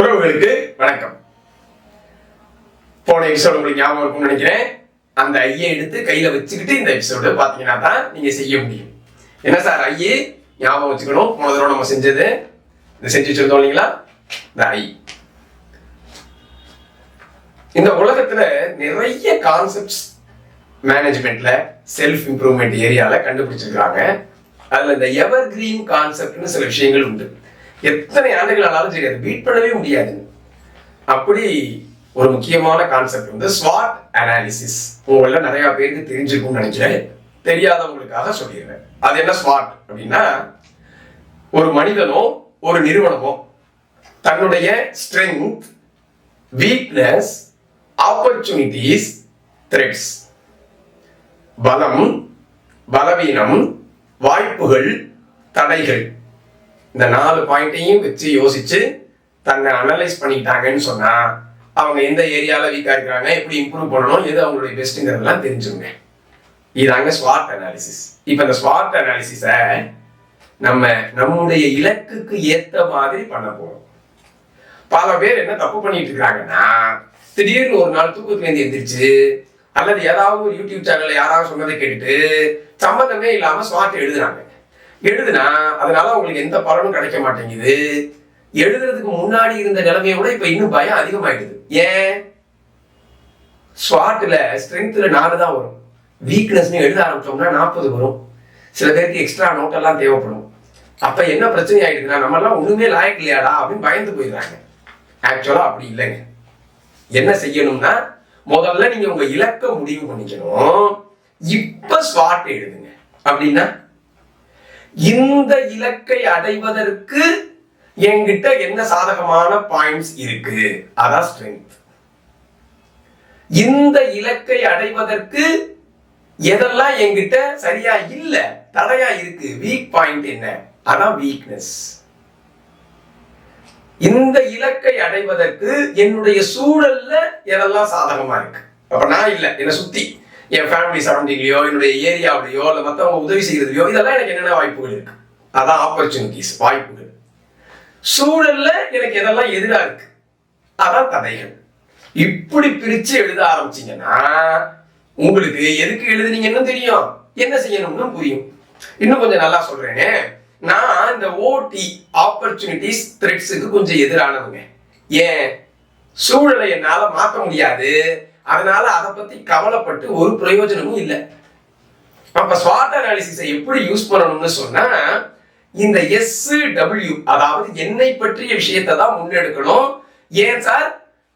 உறவுகளுக்கு வணக்கம். போன எபிசோடு உங்களுக்கு ஞாபகம் இருக்கும்னு நினைக்கிறேன். அந்த ஐயை எடுத்து கையில வச்சுக்கிட்டு இந்த எபிசோடு பாத்தீங்கன்னா தான் நீங்க செய்ய முடியும். என்ன சார் ஐயே ஞாபகம் வச்சுக்கணும். போன தடவை நம்ம செஞ்சது. இந்த செஞ்சு வச்சிருந்தோம் இல்லைங்களா? இந்த ஐ. இந்த உலகத்துல நிறைய கான்செப்ட்ஸ் மேனேஜ்மெண்ட்ல செல்ஃப் இம்ப்ரூவ்மெண்ட் ஏரியால கண்டுபிடிச்சிருக்காங்க அதுல இந்த எவர் கிரீன் கான்செப்ட்னு சில விஷயங்கள் உண்டு. எத்தனை ஆண்டுகள் ஆனாலும் சரி அதை பீட் பண்ணவே முடியாது. அப்படி ஒரு முக்கியமான கான்செப்ட் வந்து ஸ்வாட் அனாலிசிஸ் உங்கள நிறைய பேருக்கு தெரிஞ்சிருக்கும்னு நினைக்கிறேன். தெரியாதவங்களுக்காக சொல்லிடுறேன். அது என்ன ஸ்வாட் அப்படின்னா ஒரு மனிதனோ ஒரு நிறுவனமோ தன்னுடைய ஸ்ட்ரென்த் வீக்னஸ் ஆப்பர்ச்சுனிட்டிஸ் த்ரெட்ஸ் பலம் பலவீனம் வாய்ப்புகள் தடைகள். இந்த நாலு பாயிண்ட்டையும் வச்சு யோசிச்சு தன்னை அனலைஸ் பண்ணிட்டாங்கன்னு சொன்னா அவங்க எந்த ஏரியால வீக்கா இருக்கிறாங்க எப்படி இம்ப்ரூவ் பண்ணணும் எது அவங்களுடைய பெஸ்ட்டுங்கிறதெல்லாம் தெரிஞ்சுங்க இதாங்க ஸ்வாட் அனாலிசிஸ் இப்போ இந்த ஸ்வாட் அனாலிசிஸை நம்ம நம்முடைய இலக்குக்கு ஏத்த மாதிரி பண்ண போறோம். பல பேர் என்ன தப்பு பண்ணிட்டு இருக்காங்கன்னா திடீர்னு ஒரு நாள் தூக்கத்துல எந்திரிச்சு அல்லது ஏதாவது ஒரு யூடியூப் சேனல்ல யாராவது சொன்னதை கேட்டுட்டு சம்பந்தமே இல்லாம ஸ்வாட் எழுதுறாங்க. எழுதுனா அதனால உங்களுக்கு எந்த பலனும் கிடைக்க மாட்டேங்குது. எழுதுறதுக்கு முன்னாடி இருந்த நிலைமையை விட இப்ப இன்னும் பயம் அதிகமாயிடுது. ஏன்? ஸ்வாட்ல ஸ்ட்ரென்த்ல நாலு தான் வரும். வீக்னஸ்னு எழுத ஆரம்பிச்சோம்னா நாற்பது வரும். சில பேருக்கு எக்ஸ்ட்ரா நோட் எல்லாம் தேவைப்படும். அப்ப என்ன பிரச்சனை ஆயிடுதுன்னா நம்ம எல்லாம் ஒண்ணுமே லாயக் இல்லையாடா அப்படின்னு பயந்து போயிடுறாங்க. ஆக்சுவலா அப்படி இல்லைங்க. என்ன செய்யணும்னா முதல்ல நீங்க உங்க இலக்க முடிவு பண்ணிக்கணும். இப்ப ஸ்வாட் எழுதுங்க. அப்படின்னா இந்த இலக்கை அடைவதற்கு என்கிட்ட என்ன சாதகமான பாயிண்ட்ஸ் இருக்கு? அதான் ஸ்ட்ரென்த் இந்த இலக்கை அடைவதற்கு எதெல்லாம் என்கிட்ட சரியா இல்ல தடையா இருக்கு? வீக் பாயிண்ட் என்ன? அதான் வீக்னஸ் இந்த இலக்கை அடைவதற்கு என்னுடைய சூழல்ல எதெல்லாம் சாதகமா இருக்கு? அப்ப நான் இல்ல என்ன சுத்தி. என் ஃபேமிலி சரௌண்டிங்லையோ என்னுடைய ஏரியாவிலையோ இல்லை மற்றவங்க உதவி செய்கிறதுலையோ இதெல்லாம் எனக்கு என்னென்ன வாய்ப்புகள் இருக்கு? அதான் ஆப்பர்ச்சுனிட்டிஸ் வாய்ப்புகள். சூழல்ல எனக்கு எதெல்லாம் எதிராக இருக்கு? அதான் தடைகள். இப்படி பிரிச்சு எழுத ஆரம்பிச்சீங்கன்னா உங்களுக்கு எதுக்கு எழுதுனீங்கன்னு தெரியும். என்ன செய்யணும்னு புரியும். இன்னும் கொஞ்சம் நல்லா சொல்றேனே. நான் இந்த ஓடி ஆப்பர்ச்சுனிட்டிஸ் த்ரெட்ஸுக்கு கொஞ்சம் எதிரானவங்க. ஏன்? சூழலை என்னால மாற்ற முடியாது. அதனால அதை பத்தி கவலைப்பட்டு ஒரு பிரயோஜனமும் இல்லை. அப்ப ஸ்வாட் அனாலிசிஸை எப்படி யூஸ் பண்ணணும்னு சொன்னா இந்த எஸ் டபிள்யூ அதாவது என்னை பற்றிய விஷயத்தை தான் முன்னெடுக்கணும். ஏன் சார்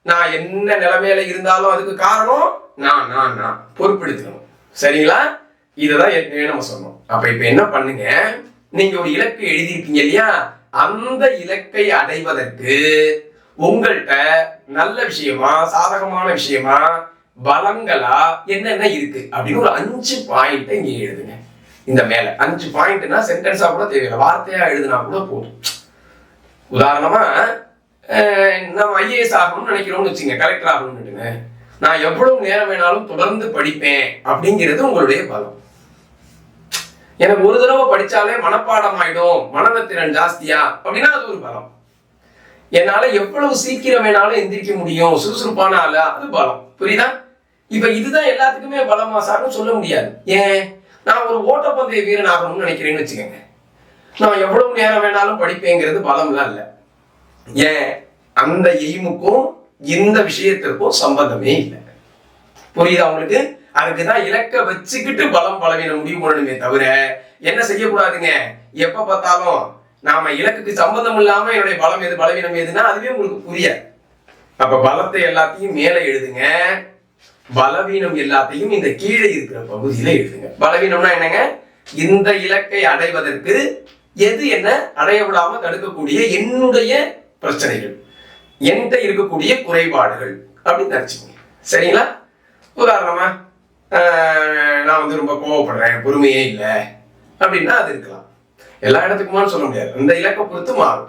நான் என்ன நிலைமையில இருந்தாலும் அதுக்கு காரணம் நான் நான் நான் பொறுப்பெடுத்துக்கணும். சரிங்களா? இதுதான் ஏற்கனவே நம்ம சொன்னோம். அப்ப இப்ப என்ன பண்ணுங்க? நீங்க ஒரு இலக்கை எழுதியிருக்கீங்க இல்லையா? அந்த இலக்கை அடைவதற்கு உங்கள்கிட்ட நல்ல விஷயமா சாதகமான விஷயமா பலங்களா என்னென்ன இருக்கு? அப்படின்னு ஒரு அஞ்சு பாயிண்ட் இங்க எழுதுங்க. இந்த மேல. அஞ்சு பாயிண்ட்னா சென்டென்ஸா கூட தேவையில்லை. வார்த்தையா எழுதுனா கூட போதும். உதாரணமா நம்ம ஐஏஎஸ் ஆகணும்னு நினைக்கிறோம்னு வச்சுங்க கலெக்டர் ஆகணும்னுட்டுங்க. நான் எவ்வளவு நேரம் வேணாலும் தொடர்ந்து படிப்பேன் அப்படிங்கிறது உங்களுடைய பலம். எனக்கு ஒரு தடவை படிச்சாலே மனப்பாடம் ஆயிடும். மனநத்திறன் ஜாஸ்தியா அப்படின்னா அது ஒரு பலம். என்னால எவ்வளவு சீக்கிரம் வேணாலும் எந்திரிக்க முடியும்? சுறுசுறுப்பான ஆளு? அது பலம். புரியுதா? இப்ப இதுதான் எல்லாத்துக்குமே பலமா சார்னு சொல்ல முடியாது. ஏன்? நான் ஒரு ஓட்டப்பந்தய வீரன் ஆகணும்னு நினைக்கிறேன்னு வச்சுக்கோங்க. நான் எவ்வளவு நேரம் வேணாலும் படிப்பேங்கிறது பலம்லாம் இல்லை. ஏன்? அந்த எய்முக்கும் இந்த விஷயத்திற்கும் சம்பந்தமே இல்லை. புரியுதா உங்களுக்கு? அதுக்கு தான் இலக்க வச்சுக்கிட்டு பலம் பலவீனம் முடிவு பண்ணணுமே தவிர என்ன செய்யக்கூடாதுங்க? எப்ப பார்த்தாலும் நாம இலக்குக்கு சம்பந்தம் இல்லாம என்னுடைய பலம் எது பலவீனம் எதுன்னா அதுவே உங்களுக்கு புரியாது. அப்ப பலத்தை எல்லாத்தையும் மேலே எழுதுங்க. பலவீனம் எல்லாத்தையும் இந்த கீழே இருக்கிற பகுதியில எழுதுங்க. பலவீனம்னா என்னங்க? இந்த இலக்கை அடைவதற்கு எது என்ன? அடைய விடாம தடுக்கக்கூடிய என்னுடைய பிரச்சனைகள். என்கிட்ட இருக்கக்கூடிய குறைபாடுகள் அப்படின்னு நினைச்சுக்கோங்க. சரிங்களா? உதாரணமா நான் வந்து ரொம்ப கோவப்படுறேன் பொறுமையே இல்லை அப்படின்னா அது இருக்கலாம். எல்லா இடத்துக்குமான்னு சொல்ல முடியாது. அந்த இலக்கை பொறுத்து மாறும்.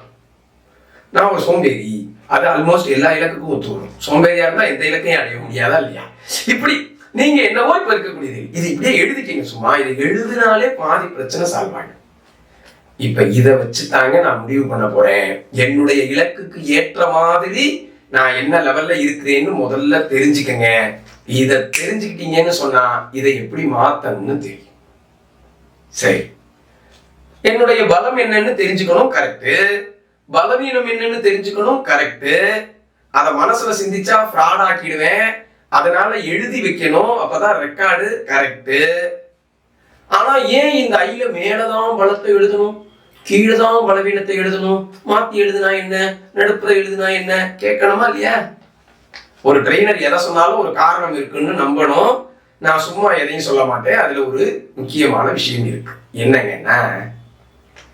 நான் ஒரு சோம்பேறி. அது ஆல்மோஸ்ட் எல்லா இலக்குக்கும் ஒத்து வரும் சோம்பேறியா இருந்தா எந்த இலக்கையும் அடைய முடியாதா இல்லையா? இப்படி நீங்க என்னவோ இப்ப இருக்கக்கூடியது. இது இப்படியே எழுதிட்டீங்க சும்மா. இதை எழுதினாலே பாதி பிரச்சனை சால்வ் ஆகும் இப்ப இதை வச்சு தாங்க நான் முடிவு பண்ண போறேன். என்னுடைய இலக்குக்கு ஏற்ற மாதிரி நான் என்ன லெவல்ல இருக்கிறேன்னு முதல்ல தெரிஞ்சுக்கங்க. இதை தெரிஞ்சுக்கிட்டீங்கன்னு சொன்னா இதை எப்படி மாத்தணும்னு தெரியும். சரி. என்னுடைய பலம் என்னன்னு தெரிஞ்சுக்கணும் கரெக்டு பலவீனம் என்னன்னு தெரிஞ்சுக்கணும் கரெக்டு அதை மனசுல சிந்திச்சா ஃப்ராட் ஆக்கிடுவேன். அதனால எழுதி வைக்கணும் அப்பதான் ரெக்கார்டு கரெக்டு ஆனா ஏன் இந்த ஐல மேலதான் பலத்தை எழுதணும்? கீழே தான் பலவீனத்தை எழுதணும்? மாத்தி எழுதுனா என்ன? நடுப்புற எழுதுனா என்ன? கேட்கணுமா இல்லையா? ஒரு ட்ரெயினர் எதை சொன்னாலும் ஒரு காரணம் இருக்குன்னு நம்பணும். நான் சும்மா எதையும் சொல்ல மாட்டேன். அதுல ஒரு முக்கியமான விஷயம் இருக்கு. என்னங்கன்னா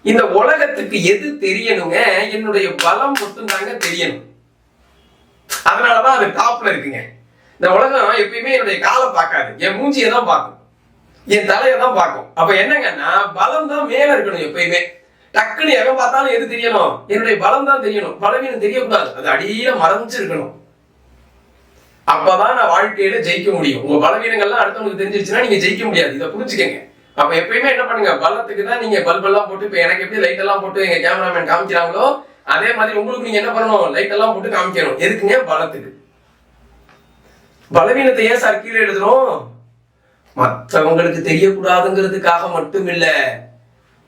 இந்த உலகத்துக்கு எது தெரியணுங்க என்னுடைய பலம் மட்டும்தாங்க தெரியணும். அதனாலதான் அது டாப்ல இருக்குங்க. இந்த உலகம் எப்பயுமே என்னுடைய காலை பார்க்காது. என் மூஞ்சியை தான் பார்க்கும். என் தலையை தான் பார்க்கும். அப்ப என்னங்கன்னா பலம் தான் மேல இருக்கணும் எப்பயுமே. டக்குன்னு எவன் பார்த்தாலும் எது தெரியணும்? என்னுடைய பலம் தான் தெரியணும். பலவீனம் தெரியக்கூடாது. அது அடியில மறைஞ்சிருக்கணும். அப்பதான் நான் வாழ்க்கையில ஜெயிக்க முடியும். உங்க பலவீனங்கள்லாம் அடுத்தவங்களுக்கு தெரிஞ்சிருச்சுன்னா நீங்க ஜெயிக்க முடியாது. இதை புரிஞ்சுக்கங்க. அப்ப எப்பயுமே என்ன பண்ணுங்க பலத்துக்கு தான் நீங்க பல்ப் எல்லாம் போட்டு இப்ப எனக்கு எப்படி லைட் எல்லாம் போட்டு எங்க கேமராமேன் காமிக்கிறாங்களோ அதே மாதிரி உங்களுக்கு நீங்க என்ன பண்ணணும் லைட் எல்லாம் போட்டு காமிக்கணும். எதுக்குங்க பலத்துக்கு பலவீனத்தை ஏன் சார் கீழே எழுதுறோம் மற்றவங்களுக்கு தெரியக்கூடாதுங்கிறதுக்காக மட்டும் இல்ல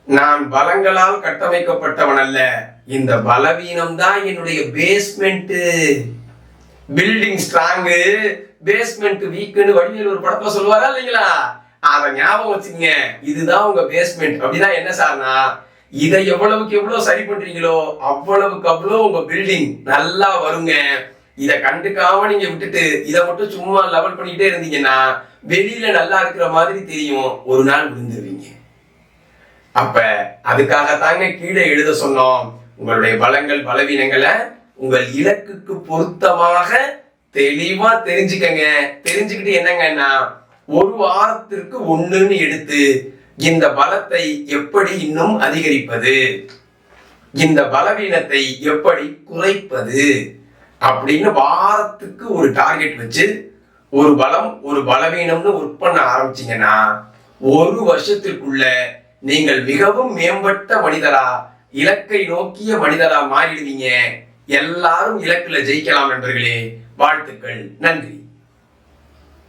நான் பலங்களால் கட்டமைக்கப்பட்டவன் அல்ல. இந்த பலவீனம் தான் என்னுடைய பேஸ்மெண்ட் பில்டிங் ஸ்ட்ராங்கு பேஸ்மெண்ட் வீக்குன்னு வடிவேல் ஒரு படத்தை சொல்லுவாரா இல்லைங்களா? அதை ஞாபகம் வச்சுக்கங்க. இதுதான் உங்க பேஸ்மெண்ட் அப்படின்னா என்ன சார்னா இதை எவ்வளவுக்கு எவ்வளவு சரி பண்றீங்களோ அவ்வளவுக்கு அவ்வளவு உங்க பில்டிங் நல்லா வருங்க. இதை கண்டுக்காம நீங்க விட்டுட்டு இதை மட்டும் சும்மா லெவல் பண்ணிக்கிட்டே இருந்தீங்கன்னா வெளியில நல்லா இருக்கிற மாதிரி தெரியும். ஒரு நாள் விழுந்துருவீங்க அப்ப அதுக்காக தாங்க கீழே எழுத சொன்னோம். உங்களுடைய பலங்கள் பலவீனங்களை உங்கள் இலக்குக்கு பொருத்தமாக தெளிவா தெரிஞ்சுக்கங்க. தெரிஞ்சுக்கிட்டு என்னங்கன்னா ஒரு வாரத்திற்கு ஒண்ணுன்னு எடுத்து இந்த பலத்தை எப்படி இன்னும் அதிகரிப்பது? இந்த பலவீனத்தை எப்படி குறைப்பது? அப்படின்னு வாரத்துக்கு ஒரு டார்கெட் வச்சு ஒரு பலம் ஒரு பலவீனம்னு ஒர்க் பண்ண ஆரம்பிச்சீங்கன்னா ஒரு வருஷத்திற்குள்ள நீங்கள் மிகவும் மேம்பட்ட மனிதரா இலக்கை நோக்கிய மனிதரா மாறிடுவீங்க. எல்லாரும் இலக்குல ஜெயிக்கலாம் நண்பர்களே. வாழ்த்துக்கள். நன்றி.